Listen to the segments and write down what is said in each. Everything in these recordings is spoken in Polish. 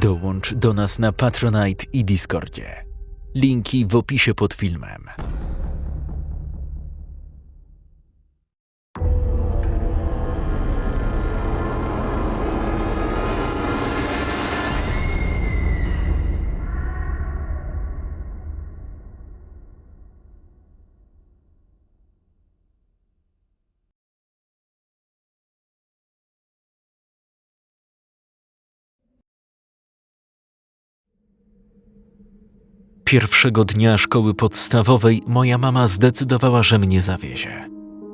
Dołącz do nas na Patronite i Discordzie. Linki w opisie pod filmem. Pierwszego dnia szkoły podstawowej moja mama zdecydowała, że mnie zawiezie.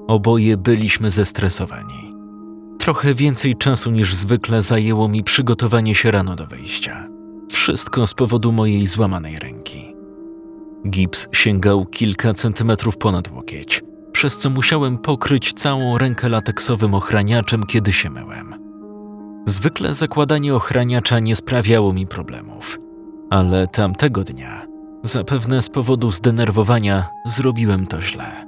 Oboje byliśmy zestresowani. Trochę więcej czasu niż zwykle zajęło mi przygotowanie się rano do wyjścia. Wszystko z powodu mojej złamanej ręki. Gips sięgał kilka centymetrów ponad łokieć, przez co musiałem pokryć całą rękę lateksowym ochraniaczem, kiedy się myłem. Zwykle zakładanie ochraniacza nie sprawiało mi problemów, ale tamtego dnia Zapewne z powodu zdenerwowania zrobiłem to źle.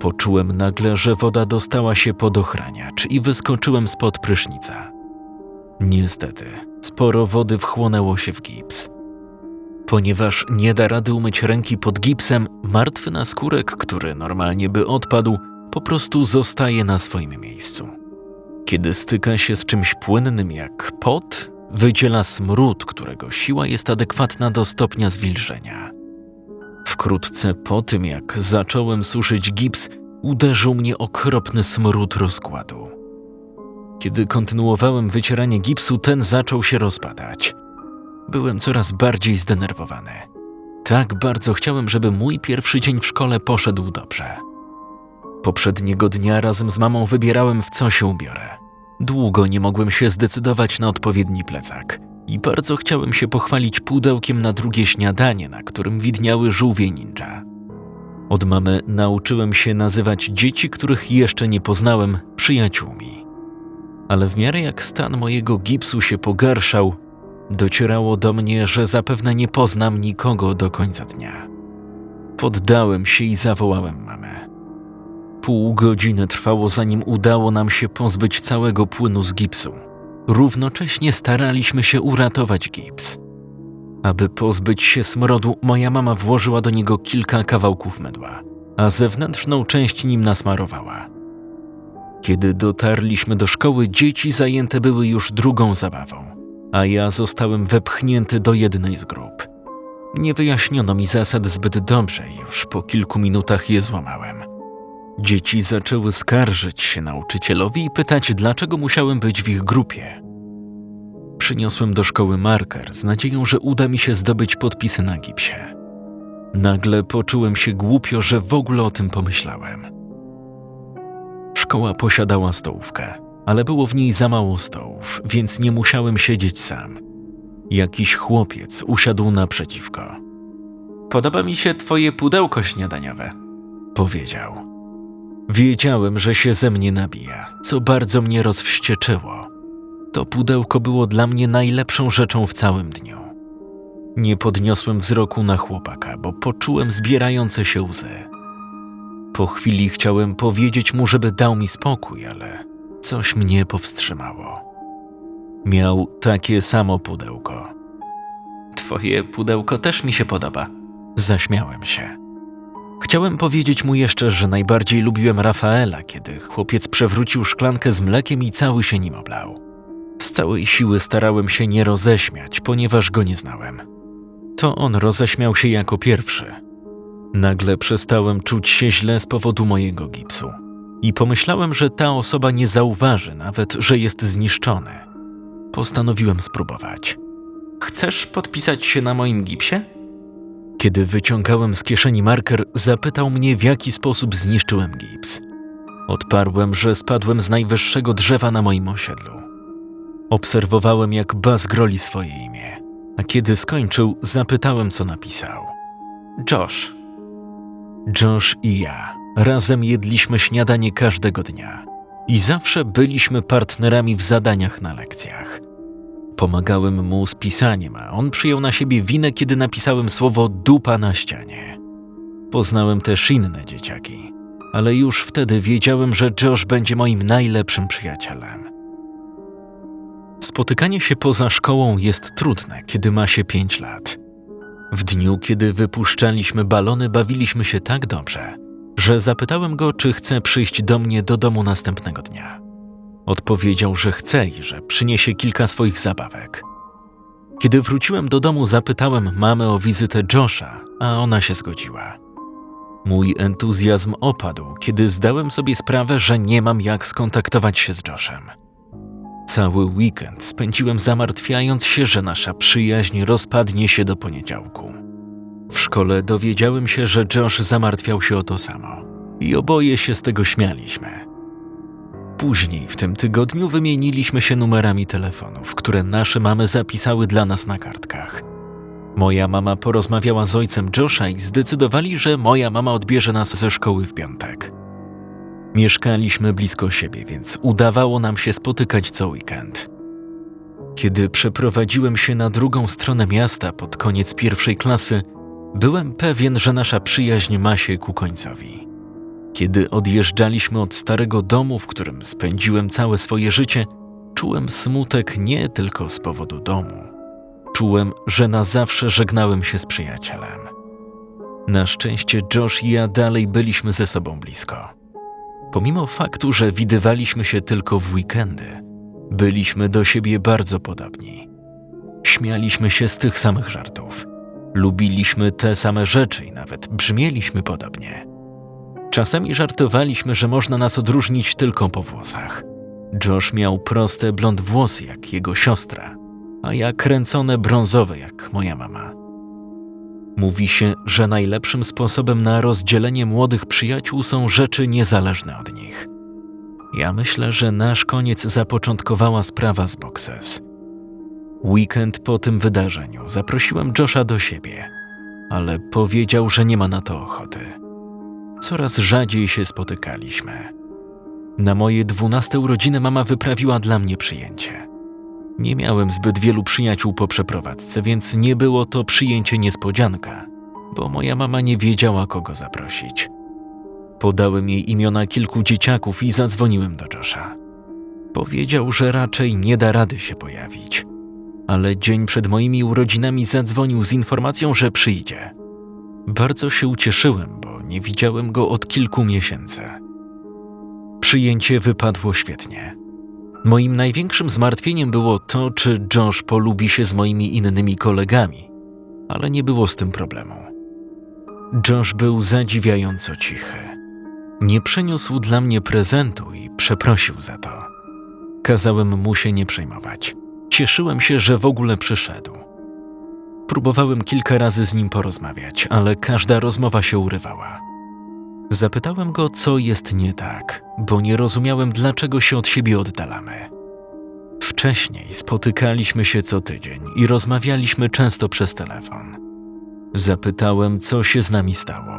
Poczułem nagle, że woda dostała się pod ochraniacz i wyskoczyłem spod prysznica. Niestety, sporo wody wchłonęło się w gips. Ponieważ nie da rady umyć ręki pod gipsem, martwy naskórek, który normalnie by odpadł, po prostu zostaje na swoim miejscu. Kiedy styka się z czymś płynnym jak pot, wydziela smród, którego siła jest adekwatna do stopnia zwilżenia. Wkrótce po tym, jak zacząłem suszyć gips, uderzył mnie okropny smród rozkładu. Kiedy kontynuowałem wycieranie gipsu, ten zaczął się rozpadać. Byłem coraz bardziej zdenerwowany. Tak bardzo chciałem, żeby mój pierwszy dzień w szkole poszedł dobrze. Poprzedniego dnia razem z mamą wybierałem, w co się ubiorę. Długo nie mogłem się zdecydować na odpowiedni plecak i bardzo chciałem się pochwalić pudełkiem na drugie śniadanie, na którym widniały żółwie ninja. Od mamy nauczyłem się nazywać dzieci, których jeszcze nie poznałem, przyjaciółmi. Ale w miarę jak stan mojego gipsu się pogarszał, docierało do mnie, że zapewne nie poznam nikogo do końca dnia. Poddałem się i zawołałem mamę. Pół godziny trwało, zanim udało nam się pozbyć całego płynu z gipsu. Równocześnie staraliśmy się uratować gips. Aby pozbyć się smrodu, moja mama włożyła do niego kilka kawałków mydła, a zewnętrzną część nim nasmarowała. Kiedy dotarliśmy do szkoły, dzieci zajęte były już drugą zabawą, a ja zostałem wepchnięty do jednej z grup. Nie wyjaśniono mi zasad zbyt dobrze i już po kilku minutach je złamałem – Dzieci zaczęły skarżyć się nauczycielowi i pytać, dlaczego musiałem być w ich grupie. Przyniosłem do szkoły marker z nadzieją, że uda mi się zdobyć podpisy na gipsie. Nagle poczułem się głupio, że w ogóle o tym pomyślałem. Szkoła posiadała stołówkę, ale było w niej za mało stołów, więc nie musiałem siedzieć sam. Jakiś chłopiec usiadł naprzeciwko. Podoba mi się twoje pudełko śniadaniowe, powiedział. Wiedziałem, że się ze mnie nabija, co bardzo mnie rozwścieczyło. To pudełko było dla mnie najlepszą rzeczą w całym dniu. Nie podniosłem wzroku na chłopaka, bo poczułem zbierające się łzy. Po chwili chciałem powiedzieć mu, żeby dał mi spokój, ale coś mnie powstrzymało. Miał takie samo pudełko. Twoje pudełko też mi się podoba. Zaśmiałem się. Chciałem powiedzieć mu jeszcze, że najbardziej lubiłem Rafaela, kiedy chłopiec przewrócił szklankę z mlekiem i cały się nim oblał. Z całej siły starałem się nie roześmiać, ponieważ go nie znałem. To on roześmiał się jako pierwszy. Nagle przestałem czuć się źle z powodu mojego gipsu i pomyślałem, że ta osoba nie zauważy nawet, że jest zniszczony. Postanowiłem spróbować. Chcesz podpisać się na moim gipsie? Kiedy wyciągałem z kieszeni marker, zapytał mnie, w jaki sposób zniszczyłem gips. Odparłem, że spadłem z najwyższego drzewa na moim osiedlu. Obserwowałem, jak Baz groli swoje imię, a kiedy skończył, zapytałem, co napisał. Josh. Josh i ja razem jedliśmy śniadanie każdego dnia i zawsze byliśmy partnerami w zadaniach na lekcjach. Pomagałem mu z pisaniem, a on przyjął na siebie winę, kiedy napisałem słowo dupa na ścianie. Poznałem też inne dzieciaki, ale już wtedy wiedziałem, że Josh będzie moim najlepszym przyjacielem. Spotykanie się poza szkołą jest trudne, kiedy ma się 5 lat. W dniu, kiedy wypuszczaliśmy balony, bawiliśmy się tak dobrze, że zapytałem go, czy chce przyjść do mnie do domu następnego dnia. Odpowiedział, że chce i że przyniesie kilka swoich zabawek. Kiedy wróciłem do domu, zapytałem mamę o wizytę Josha, a ona się zgodziła. Mój entuzjazm opadł, kiedy zdałem sobie sprawę, że nie mam jak skontaktować się z Joshem. Cały weekend spędziłem zamartwiając się, że nasza przyjaźń rozpadnie się do poniedziałku. W szkole dowiedziałem się, że Josh zamartwiał się o to samo i oboje się z tego śmialiśmy. Później w tym tygodniu wymieniliśmy się numerami telefonów, które nasze mamy zapisały dla nas na kartkach. Moja mama porozmawiała z ojcem Josha i zdecydowali, że moja mama odbierze nas ze szkoły w piątek. Mieszkaliśmy blisko siebie, więc udawało nam się spotykać co weekend. Kiedy przeprowadziłem się na drugą stronę miasta pod koniec pierwszej klasy, byłem pewien, że nasza przyjaźń ma się ku końcowi. Kiedy odjeżdżaliśmy od starego domu, w którym spędziłem całe swoje życie, czułem smutek nie tylko z powodu domu. Czułem, że na zawsze żegnałem się z przyjacielem. Na szczęście Josh i ja dalej byliśmy ze sobą blisko. Pomimo faktu, że widywaliśmy się tylko w weekendy, byliśmy do siebie bardzo podobni. Śmialiśmy się z tych samych żartów. Lubiliśmy te same rzeczy i nawet brzmieliśmy podobnie. Czasami żartowaliśmy, że można nas odróżnić tylko po włosach. Josh miał proste blond włosy jak jego siostra, a ja kręcone brązowe jak moja mama. Mówi się, że najlepszym sposobem na rozdzielenie młodych przyjaciół są rzeczy niezależne od nich. Ja myślę, że nasz koniec zapoczątkowała sprawa z Boxes. Weekend po tym wydarzeniu zaprosiłem Josha do siebie, ale powiedział, że nie ma na to ochoty. Coraz rzadziej się spotykaliśmy. Na moje dwunaste urodziny mama wyprawiła dla mnie przyjęcie. Nie miałem zbyt wielu przyjaciół po przeprowadzce, więc nie było to przyjęcie niespodzianka, bo moja mama nie wiedziała, kogo zaprosić. Podałem jej imiona kilku dzieciaków i zadzwoniłem do Josha. Powiedział, że raczej nie da rady się pojawić, ale dzień przed moimi urodzinami zadzwonił z informacją, że przyjdzie. Bardzo się ucieszyłem, bo nie widziałem go od kilku miesięcy. Przyjęcie wypadło świetnie. Moim największym zmartwieniem było to, czy Josh polubi się z moimi innymi kolegami, ale nie było z tym problemu. Josh był zadziwiająco cichy. Nie przyniósł dla mnie prezentu i przeprosił za to. Kazałem mu się nie przejmować. Cieszyłem się, że w ogóle przyszedł. Próbowałem kilka razy z nim porozmawiać, ale każda rozmowa się urywała. Zapytałem go, co jest nie tak, bo nie rozumiałem, dlaczego się od siebie oddalamy. Wcześniej spotykaliśmy się co tydzień i rozmawialiśmy często przez telefon. Zapytałem, co się z nami stało.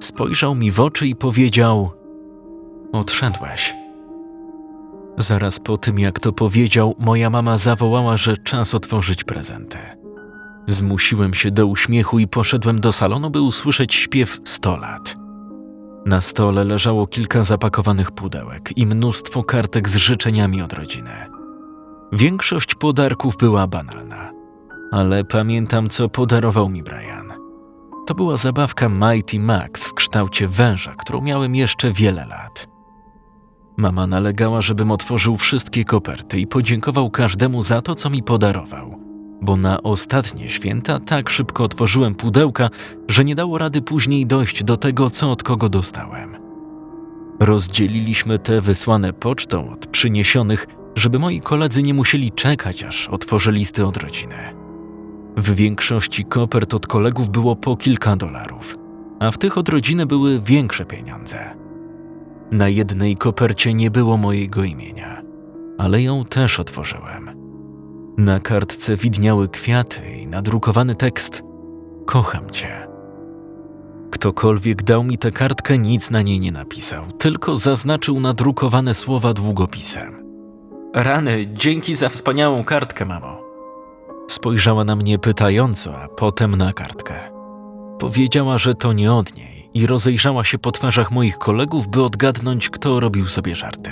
Spojrzał mi w oczy i powiedział: Odszedłeś. Zaraz po tym, jak to powiedział, moja mama zawołała, że czas otworzyć prezenty. Zmusiłem się do uśmiechu i poszedłem do salonu, by usłyszeć śpiew 100 lat. Na stole leżało kilka zapakowanych pudełek i mnóstwo kartek z życzeniami od rodziny. Większość podarków była banalna, ale pamiętam, co podarował mi Brian. To była zabawka Mighty Max w kształcie węża, którą miałem jeszcze wiele lat. Mama nalegała, żebym otworzył wszystkie koperty i podziękował każdemu za to, co mi podarował, bo na ostatnie święta tak szybko otworzyłem pudełka, że nie dało rady później dojść do tego, co od kogo dostałem. Rozdzieliliśmy te wysłane pocztą od przyniesionych, żeby moi koledzy nie musieli czekać, aż otworzę listy od rodziny. W większości kopert od kolegów było po kilka dolarów, a w tych od rodziny były większe pieniądze. Na jednej kopercie nie było mojego imienia, ale ją też otworzyłem. Na kartce widniały kwiaty i nadrukowany tekst: Kocham cię. Ktokolwiek dał mi tę kartkę, nic na niej nie napisał, tylko zaznaczył nadrukowane słowa długopisem. Rany, dzięki za wspaniałą kartkę, mamo. Spojrzała na mnie pytająco, a potem na kartkę. Powiedziała, że to nie od niej i rozejrzała się po twarzach moich kolegów, by odgadnąć, kto robił sobie żarty.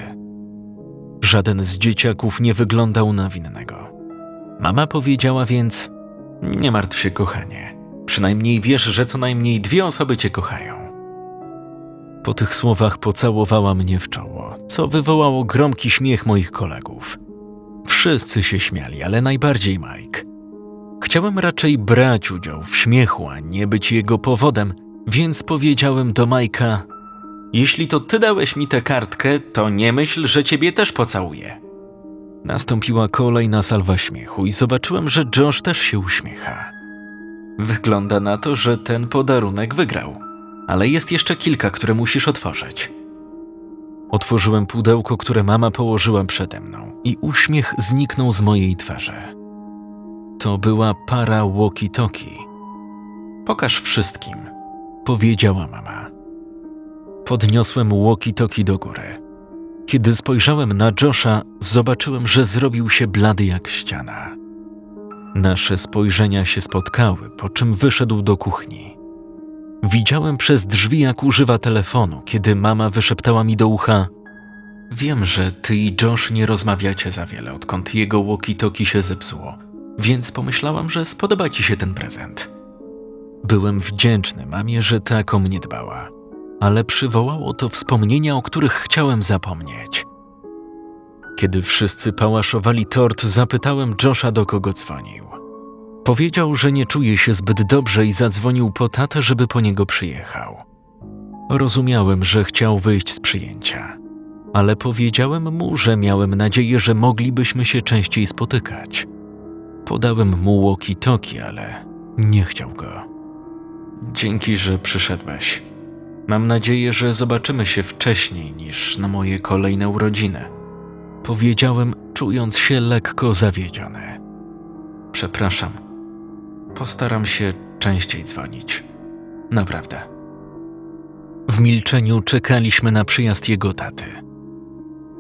Żaden z dzieciaków nie wyglądał na winnego. Mama powiedziała więc: Nie martw się, kochanie. Przynajmniej wiesz, że co najmniej dwie osoby cię kochają. Po tych słowach pocałowała mnie w czoło, co wywołało gromki śmiech moich kolegów. Wszyscy się śmiali, ale najbardziej Mike. Chciałem raczej brać udział w śmiechu, a nie być jego powodem, więc powiedziałem do Majka: Jeśli to ty dałeś mi tę kartkę, to nie myśl, że ciebie też pocałuję. Nastąpiła kolejna salwa śmiechu i zobaczyłem, że Josh też się uśmiecha. Wygląda na to, że ten podarunek wygrał, ale jest jeszcze kilka, które musisz otworzyć. Otworzyłem pudełko, które mama położyła przede mną i uśmiech zniknął z mojej twarzy. To była para walkie-talkie. Pokaż wszystkim, powiedziała mama. Podniosłem walkie-talkie do góry. Kiedy spojrzałem na Josha, zobaczyłem, że zrobił się blady jak ściana. Nasze spojrzenia się spotkały, po czym wyszedł do kuchni. Widziałem przez drzwi, jak używa telefonu, kiedy mama wyszeptała mi do ucha: Wiem, że ty i Josh nie rozmawiacie za wiele, odkąd jego walkie-talkie się zepsuło, więc pomyślałam, że spodoba ci się ten prezent. Byłem wdzięczny mamie, że tak o mnie dbała, ale przywołało to wspomnienia, o których chciałem zapomnieć. Kiedy wszyscy pałaszowali tort, zapytałem Josha, do kogo dzwonił. Powiedział, że nie czuje się zbyt dobrze i zadzwonił po tatę, żeby po niego przyjechał. Rozumiałem, że chciał wyjść z przyjęcia, ale powiedziałem mu, że miałem nadzieję, że moglibyśmy się częściej spotykać. Podałem mu walkie-talkie, ale nie chciał go. Dzięki, że przyszedłeś. Mam nadzieję, że zobaczymy się wcześniej niż na moje kolejne urodziny. Powiedziałem, czując się lekko zawiedziony. Przepraszam. Postaram się częściej dzwonić. Naprawdę. W milczeniu czekaliśmy na przyjazd jego taty.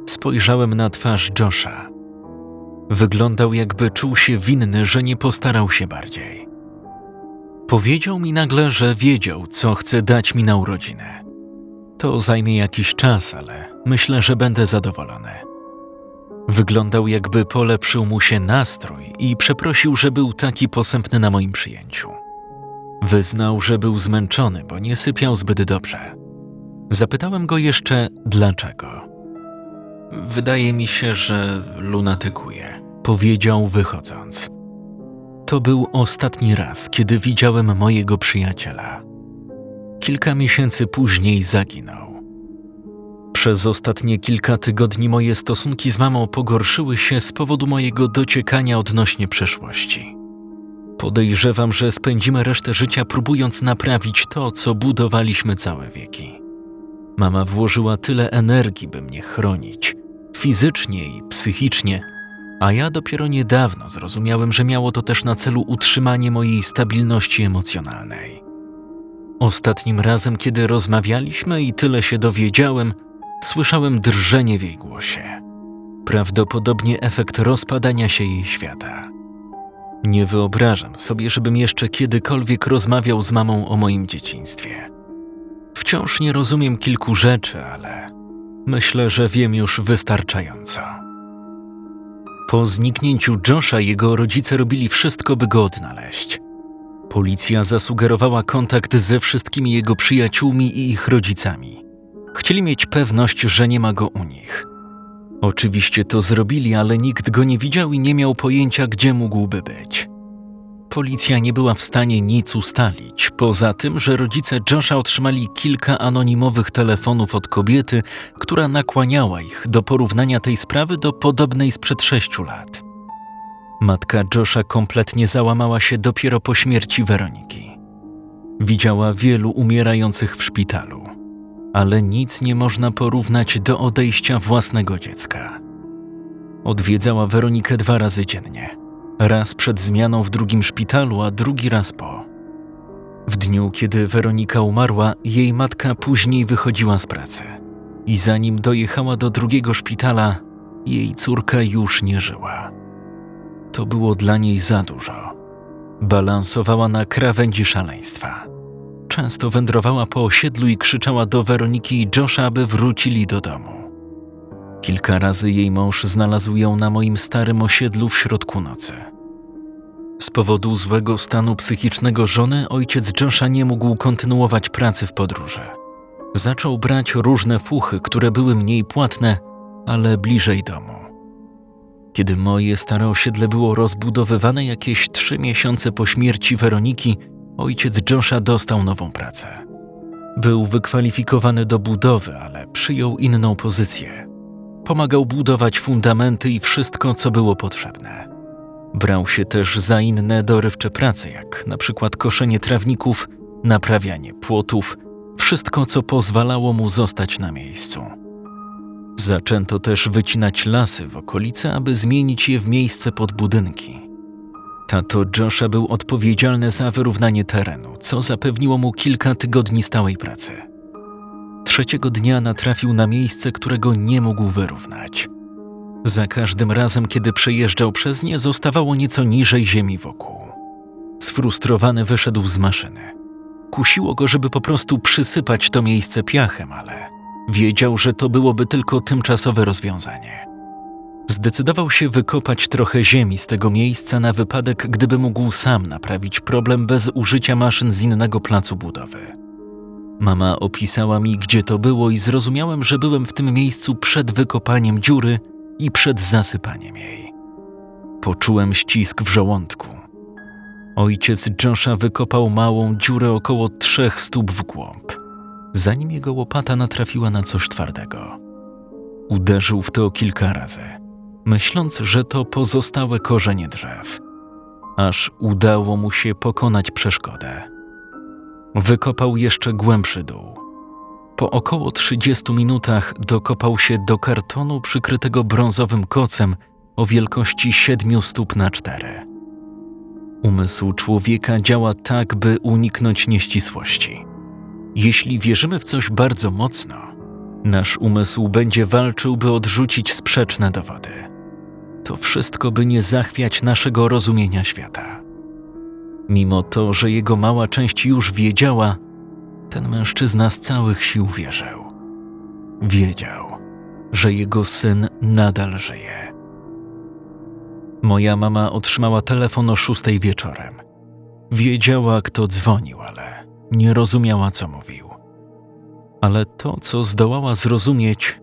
Spojrzałem na twarz Josha. Wyglądał, jakby czuł się winny, że nie postarał się bardziej. Powiedział mi nagle, że wiedział, co chce dać mi na urodziny. To zajmie jakiś czas, ale myślę, że będę zadowolony. Wyglądał, jakby polepszył mu się nastrój i przeprosił, że był taki posępny na moim przyjęciu. Wyznał, że był zmęczony, bo nie sypiał zbyt dobrze. Zapytałem go jeszcze, dlaczego. Wydaje mi się, że lunatykuje, powiedział wychodząc. To był ostatni raz, kiedy widziałem mojego przyjaciela. Kilka miesięcy później zaginął. Przez ostatnie kilka tygodni moje stosunki z mamą pogorszyły się z powodu mojego dociekania odnośnie przeszłości. Podejrzewam, że spędzimy resztę życia próbując naprawić to, co budowaliśmy całe wieki. Mama włożyła tyle energii, by mnie chronić, fizycznie i psychicznie, a ja dopiero niedawno zrozumiałem, że miało to też na celu utrzymanie mojej stabilności emocjonalnej. Ostatnim razem, kiedy rozmawialiśmy i tyle się dowiedziałem, słyszałem drżenie w jej głosie. Prawdopodobnie efekt rozpadania się jej świata. Nie wyobrażam sobie, żebym jeszcze kiedykolwiek rozmawiał z mamą o moim dzieciństwie. Wciąż nie rozumiem kilku rzeczy, ale myślę, że wiem już wystarczająco. Po zniknięciu Josha jego rodzice robili wszystko, by go odnaleźć. Policja zasugerowała kontakt ze wszystkimi jego przyjaciółmi i ich rodzicami. Chcieli mieć pewność, że nie ma go u nich. Oczywiście to zrobili, ale nikt go nie widział i nie miał pojęcia, gdzie mógłby być. Policja nie była w stanie nic ustalić, poza tym, że rodzice Josha otrzymali kilka anonimowych telefonów od kobiety, która nakłaniała ich do porównania tej sprawy do podobnej sprzed sześciu lat. Matka Josha kompletnie załamała się dopiero po śmierci Weroniki. Widziała wielu umierających w szpitalu, ale nic nie można porównać do odejścia własnego dziecka. Odwiedzała Weronikę dwa razy dziennie raz przed zmianą w drugim szpitalu, a drugi raz po. W dniu, kiedy Weronika umarła, jej matka później wychodziła z pracy. I zanim dojechała do drugiego szpitala, jej córka już nie żyła. To było dla niej za dużo. Balansowała na krawędzi szaleństwa. Często wędrowała po osiedlu i krzyczała do Weroniki i Josha, aby wrócili do domu. Kilka razy jej mąż znalazł ją na moim starym osiedlu w środku nocy. Powodu złego stanu psychicznego żony ojciec Josha nie mógł kontynuować pracy w podróży. Zaczął brać różne fuchy, które były mniej płatne, ale bliżej domu. Kiedy moje stare osiedle było rozbudowywane jakieś trzy miesiące po śmierci Weroniki, ojciec Josha dostał nową pracę. Był wykwalifikowany do budowy, ale przyjął inną pozycję. Pomagał budować fundamenty i wszystko, co było potrzebne. Brał się też za inne dorywcze prace, jak na przykład koszenie trawników, naprawianie płotów, wszystko, co pozwalało mu zostać na miejscu. Zaczęto też wycinać lasy w okolicy, aby zmienić je w miejsce pod budynki. Tato Josha był odpowiedzialny za wyrównanie terenu, co zapewniło mu kilka tygodni stałej pracy. Trzeciego dnia natrafił na miejsce, którego nie mógł wyrównać. Za każdym razem, kiedy przejeżdżał przez nie, zostawało nieco niżej ziemi wokół. Sfrustrowany wyszedł z maszyny. Kusiło go, żeby po prostu przysypać to miejsce piachem, ale wiedział, że to byłoby tylko tymczasowe rozwiązanie. Zdecydował się wykopać trochę ziemi z tego miejsca na wypadek, gdyby mógł sam naprawić problem bez użycia maszyn z innego placu budowy. Mama opisała mi, gdzie to było, i zrozumiałem, że byłem w tym miejscu przed wykopaniem dziury i przed zasypaniem jej. Poczułem ścisk w żołądku. Ojciec Josha wykopał małą dziurę około trzech stóp w głąb, zanim jego łopata natrafiła na coś twardego. Uderzył w to kilka razy, myśląc, że to pozostałe korzenie drzew, aż udało mu się pokonać przeszkodę. Wykopał jeszcze głębszy dół. Po około 30 minutach dokopał się do kartonu przykrytego brązowym kocem o wielkości 7 stóp na 4. Umysł człowieka działa tak, by uniknąć nieścisłości. Jeśli wierzymy w coś bardzo mocno, nasz umysł będzie walczył, by odrzucić sprzeczne dowody. To wszystko, by nie zachwiać naszego rozumienia świata. Mimo to, że jego mała część już wiedziała, ten mężczyzna z całych sił wierzył. Wiedział, że jego syn nadal żyje. Moja mama otrzymała telefon o szóstej wieczorem. Wiedziała, kto dzwonił, ale nie rozumiała, co mówił. Ale to, co zdołała zrozumieć,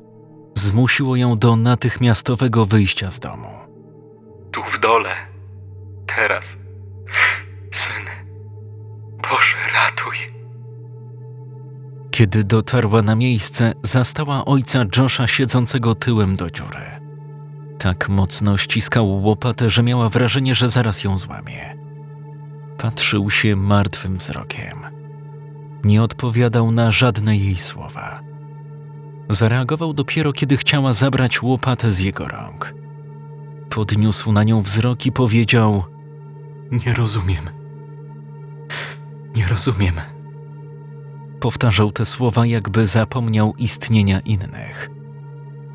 zmusiło ją do natychmiastowego wyjścia z domu. Tu w dole. Teraz. Syn. Boże, ratuj. Kiedy dotarła na miejsce, zastała ojca Josha siedzącego tyłem do dziury. Tak mocno ściskał łopatę, że miała wrażenie, że zaraz ją złamie. Patrzył się martwym wzrokiem. Nie odpowiadał na żadne jej słowa. Zareagował dopiero, kiedy chciała zabrać łopatę z jego rąk. Podniósł na nią wzrok i powiedział: Nie rozumiem. Nie rozumiem. Powtarzał te słowa, jakby zapomniał istnienia innych.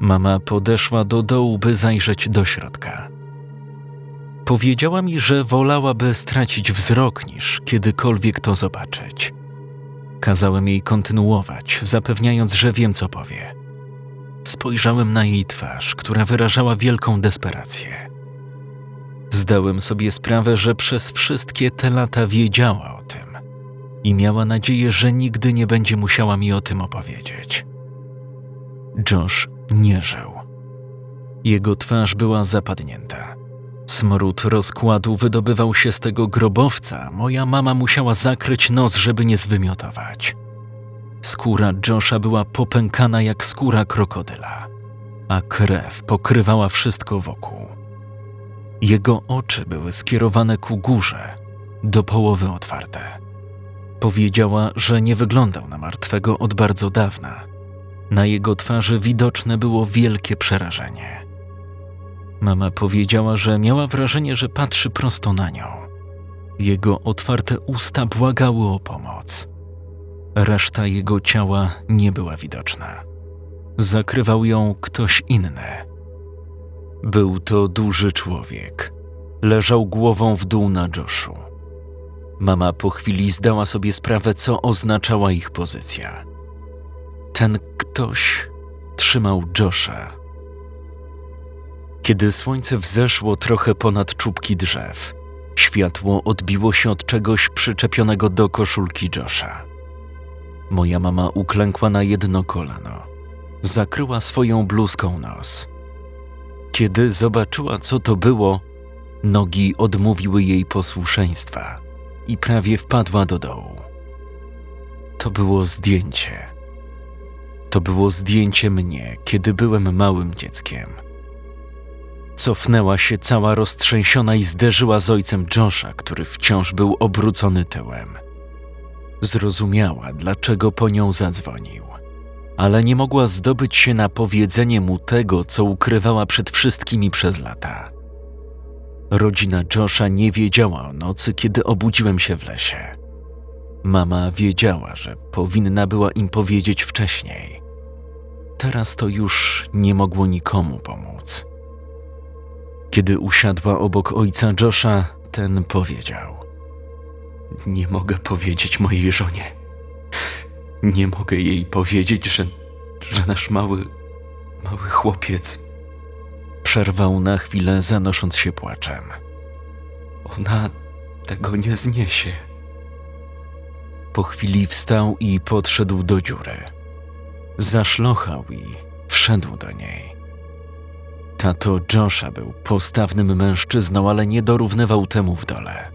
Mama podeszła do dołu, by zajrzeć do środka. Powiedziała mi, że wolałaby stracić wzrok niż kiedykolwiek to zobaczyć. Kazałem jej kontynuować, zapewniając, że wiem, co powie. Spojrzałem na jej twarz, która wyrażała wielką desperację. Zdałem sobie sprawę, że przez wszystkie te lata wiedziała o tym i miała nadzieję, że nigdy nie będzie musiała mi o tym opowiedzieć. Josh nie żył. Jego twarz była zapadnięta. Smród rozkładu wydobywał się z tego grobowca. Moja mama musiała zakryć nos, żeby nie zwymiotować. Skóra Josha była popękana jak skóra krokodyla, a krew pokrywała wszystko wokół. Jego oczy były skierowane ku górze, do połowy otwarte. Powiedziała, że nie wyglądał na martwego od bardzo dawna. Na jego twarzy widoczne było wielkie przerażenie. Mama powiedziała, że miała wrażenie, że patrzy prosto na nią. Jego otwarte usta błagały o pomoc. Reszta jego ciała nie była widoczna. Zakrywał ją ktoś inny. Był to duży człowiek. Leżał głową w dół na Joshu. Mama po chwili zdała sobie sprawę, co oznaczała ich pozycja. Ten ktoś trzymał Josha Kiedy słońce wzeszło trochę ponad czubki drzew, światło odbiło się od czegoś przyczepionego do koszulki Josha. Moja mama uklękła na jedno kolano. Zakryła swoją bluzką nos. Kiedy zobaczyła, co to było, nogi odmówiły jej posłuszeństwa i prawie wpadła do dołu. To było zdjęcie. To było zdjęcie mnie, kiedy byłem małym dzieckiem. Cofnęła się cała roztrzęsiona i zderzyła z ojcem Josha, który wciąż był obrócony tyłem. Zrozumiała, dlaczego po nią zadzwonił, ale nie mogła zdobyć się na powiedzenie mu tego, co ukrywała przed wszystkimi przez lata. Rodzina Josha nie wiedziała o nocy, kiedy obudziłem się w lesie. Mama wiedziała, że powinna była im powiedzieć wcześniej. Teraz to już nie mogło nikomu pomóc. Kiedy usiadła obok ojca Josha, ten powiedział: Nie mogę powiedzieć mojej żonie. Nie mogę jej powiedzieć, że, że nasz mały, mały chłopiec. Przerwał na chwilę, zanosząc się płaczem. Ona tego nie zniesie. Po chwili wstał i podszedł do dziury. Zaszlochał i wszedł do niej. Tato Josha był postawnym mężczyzną, ale nie dorównywał temu w dole.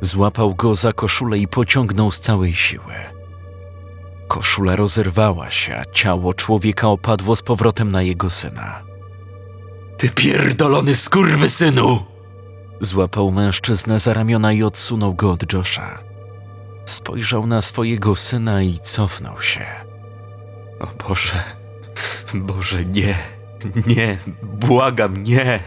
Złapał go za koszulę i pociągnął z całej siły. Koszula rozerwała się, a ciało człowieka opadło z powrotem na jego syna. Ty pierdolony skurwysynu! Złapał mężczyznę za ramiona i odsunął go od Josha. Spojrzał na swojego syna i cofnął się. O Boże, Boże, nie, nie, błagam, nie!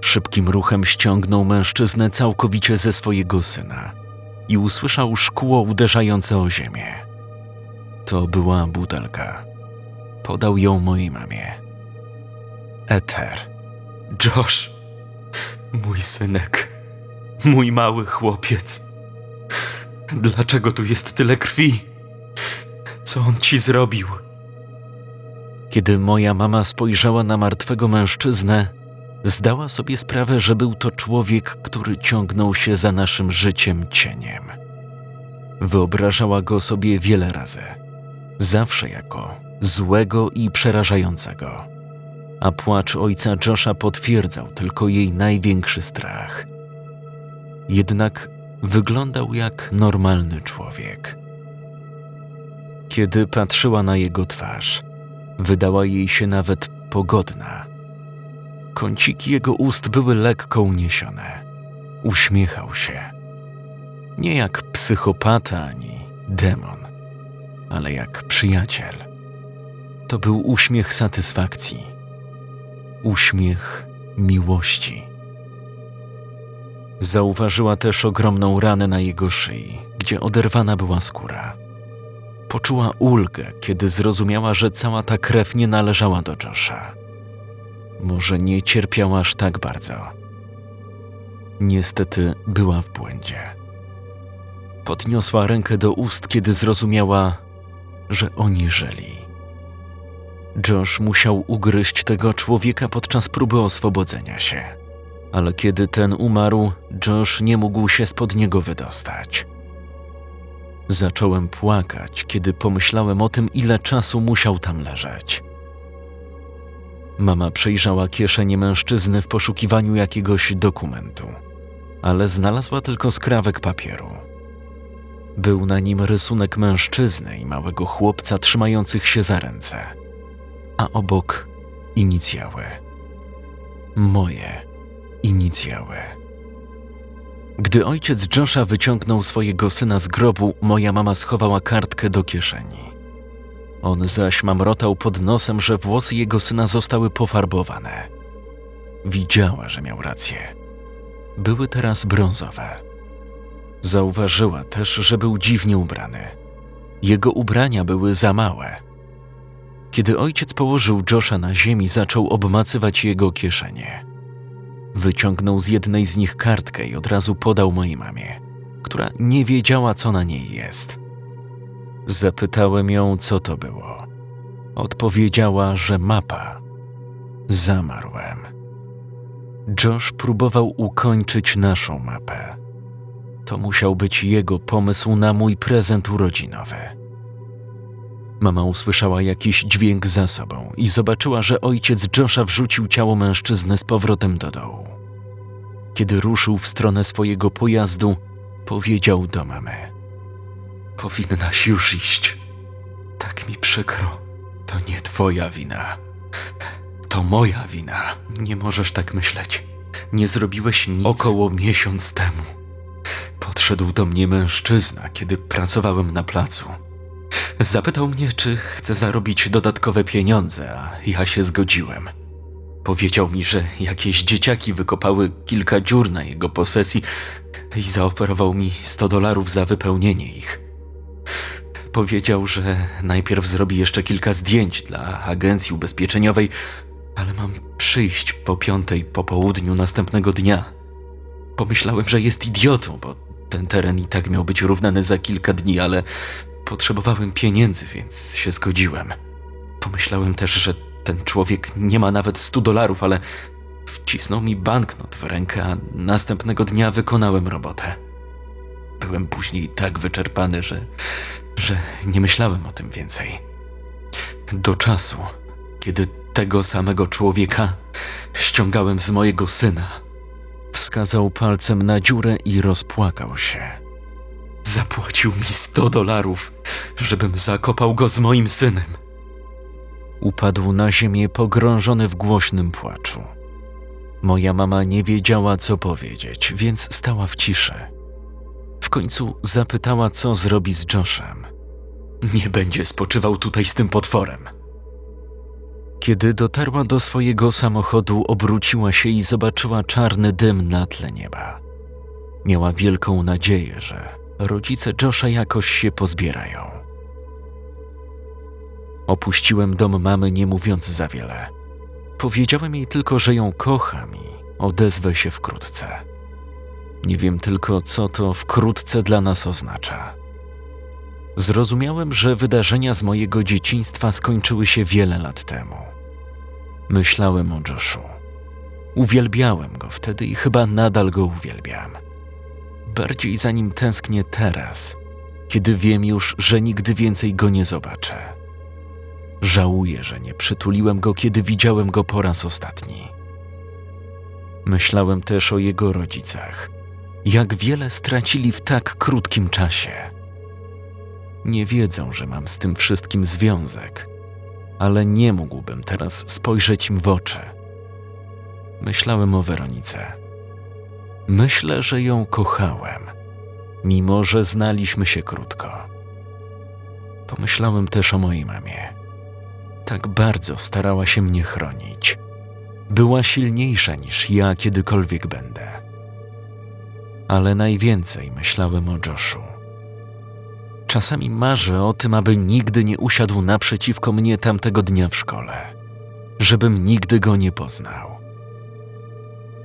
Szybkim ruchem ściągnął mężczyznę całkowicie ze swojego syna i usłyszał szkło uderzające o ziemię. To była butelka. Podał ją mojej mamie. Eter. Josh, mój synek, mój mały chłopiec. Dlaczego tu jest tyle krwi? Co on ci zrobił? Kiedy moja mama spojrzała na martwego mężczyznę, zdała sobie sprawę, że był to człowiek, który ciągnął się za naszym życiem cieniem. Wyobrażała go sobie wiele razy, zawsze jako złego i przerażającego. A płacz ojca Josha potwierdzał tylko jej największy strach. Jednak wyglądał jak normalny człowiek. Kiedy patrzyła na jego twarz, wydała jej się nawet pogodna. Kąciki jego ust były lekko uniesione. Uśmiechał się. Nie jak psychopata ani demon, ale jak przyjaciel. To był uśmiech satysfakcji, uśmiech miłości. Zauważyła też ogromną ranę na jego szyi, gdzie oderwana była skóra. Poczuła ulgę, kiedy zrozumiała, że cała ta krew nie należała do Josha. Może nie cierpiała aż tak bardzo. Niestety była w błędzie. Podniosła rękę do ust, kiedy zrozumiała, że oni żyli. Josh musiał ugryźć tego człowieka podczas próby oswobodzenia się. Ale kiedy ten umarł, Josh nie mógł się spod niego wydostać. Zacząłem płakać, kiedy pomyślałem o tym, ile czasu musiał tam leżeć. Mama przejrzała kieszenie mężczyzny w poszukiwaniu jakiegoś dokumentu, ale znalazła tylko skrawek papieru. Był na nim rysunek mężczyzny i małego chłopca trzymających się za ręce, a obok inicjały. Moje inicjały. Gdy ojciec Josha wyciągnął swojego syna z grobu, moja mama schowała kartkę do kieszeni. On zaś mamrotał pod nosem, że włosy jego syna zostały pofarbowane. Widziała, że miał rację. Były teraz brązowe. Zauważyła też, że był dziwnie ubrany. Jego ubrania były za małe. Kiedy ojciec położył Josha na ziemi, zaczął obmacywać jego kieszenie. Wyciągnął z jednej z nich kartkę i od razu podał mojej mamie, która nie wiedziała, co na niej jest. Zapytałem ją, co to było. Odpowiedziała, że mapa. zamarłem. Josh próbował ukończyć naszą mapę. To musiał być jego pomysł na mój prezent urodzinowy. Mama usłyszała jakiś dźwięk za sobą i zobaczyła, że ojciec Josha wrzucił ciało mężczyzny z powrotem do dołu. Kiedy ruszył w stronę swojego pojazdu, powiedział do mamy: Powinnaś już iść. Tak mi przykro. To nie twoja wina. To moja wina. Nie możesz tak myśleć. Nie zrobiłeś nic. Około miesiąc temu podszedł do mnie mężczyzna, kiedy pracowałem na placu. Zapytał mnie, czy chcę zarobić dodatkowe pieniądze, a ja się zgodziłem. Powiedział mi, że jakieś dzieciaki wykopały kilka dziur na jego posesji i zaoferował mi 100 dolarów za wypełnienie ich. Powiedział, że najpierw zrobi jeszcze kilka zdjęć dla agencji ubezpieczeniowej, ale mam przyjść po piątej po południu następnego dnia. Pomyślałem, że jest idiotą, bo ten teren i tak miał być równany za kilka dni, ale potrzebowałem pieniędzy, więc się zgodziłem. Pomyślałem też, że ten człowiek nie ma nawet 100 dolarów, ale wcisnął mi banknot w rękę, a następnego dnia wykonałem robotę. Byłem później tak wyczerpany, że, że nie myślałem o tym więcej. Do czasu, kiedy tego samego człowieka ściągałem z mojego syna. Wskazał palcem na dziurę i rozpłakał się. Zapłacił mi 100 dolarów, żebym zakopał go z moim synem. Upadł na ziemię pogrążony w głośnym płaczu. Moja mama nie wiedziała, co powiedzieć, więc stała w ciszy. W końcu zapytała, co zrobi z Joshem. Nie będzie spoczywał tutaj z tym potworem. Kiedy dotarła do swojego samochodu, obróciła się i zobaczyła czarny dym na tle nieba. Miała wielką nadzieję, że rodzice Josha jakoś się pozbierają. Opuściłem dom mamy, nie mówiąc za wiele. Powiedziałem jej tylko, że ją kocham i odezwę się wkrótce. Nie wiem tylko, co to wkrótce dla nas oznacza. Zrozumiałem, że wydarzenia z mojego dzieciństwa skończyły się wiele lat temu. Myślałem o Joshu. Uwielbiałem go wtedy i chyba nadal go uwielbiam. Bardziej za nim tęsknię teraz, kiedy wiem już, że nigdy więcej go nie zobaczę. Żałuję, że nie przytuliłem go, kiedy widziałem go po raz ostatni. Myślałem też o jego rodzicach. Jak wiele stracili w tak krótkim czasie. Nie wiedzą, że mam z tym wszystkim związek, ale nie mógłbym teraz spojrzeć im w oczy. Myślałem o Weronice. Myślę, że ją kochałem, mimo że znaliśmy się krótko. Pomyślałem też o mojej mamie. Tak bardzo starała się mnie chronić. Była silniejsza niż ja kiedykolwiek będę. Ale najwięcej myślałem o Joshu. Czasami marzę o tym, aby nigdy nie usiadł naprzeciwko mnie tamtego dnia w szkole, żebym nigdy go nie poznał.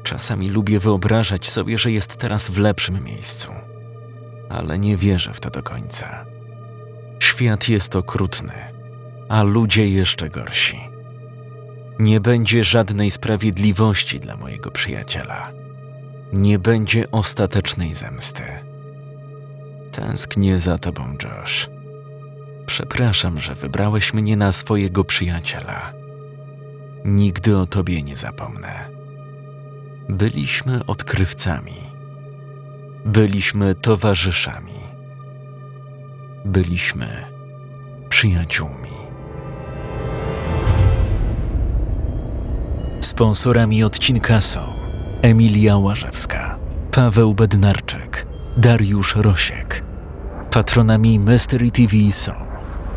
Czasami lubię wyobrażać sobie, że jest teraz w lepszym miejscu, ale nie wierzę w to do końca. Świat jest okrutny, a ludzie jeszcze gorsi. Nie będzie żadnej sprawiedliwości dla mojego przyjaciela. Nie będzie ostatecznej zemsty. Tęsknię za tobą, Josh. Przepraszam, że wybrałeś mnie na swojego przyjaciela. Nigdy o tobie nie zapomnę. Byliśmy odkrywcami. Byliśmy towarzyszami. Byliśmy przyjaciółmi. Sponsorami odcinka są Emilia Łażewska, Paweł Bednarczyk, Dariusz Rosiek. Patronami Mystery TV są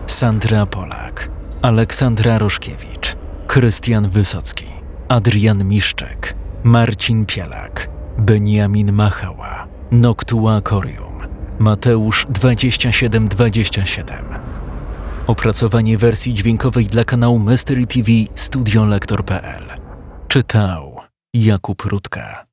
Sandra Polak, Aleksandra Roszkiewicz, Krystian Wysocki, Adrian Miszczek, Marcin Pielak, Beniamin Machała, Noctua Corium, Mateusz 2727. Opracowanie wersji dźwiękowej dla kanału Mystery TV Studio Lektor.pl Czytał Jakub Rutka.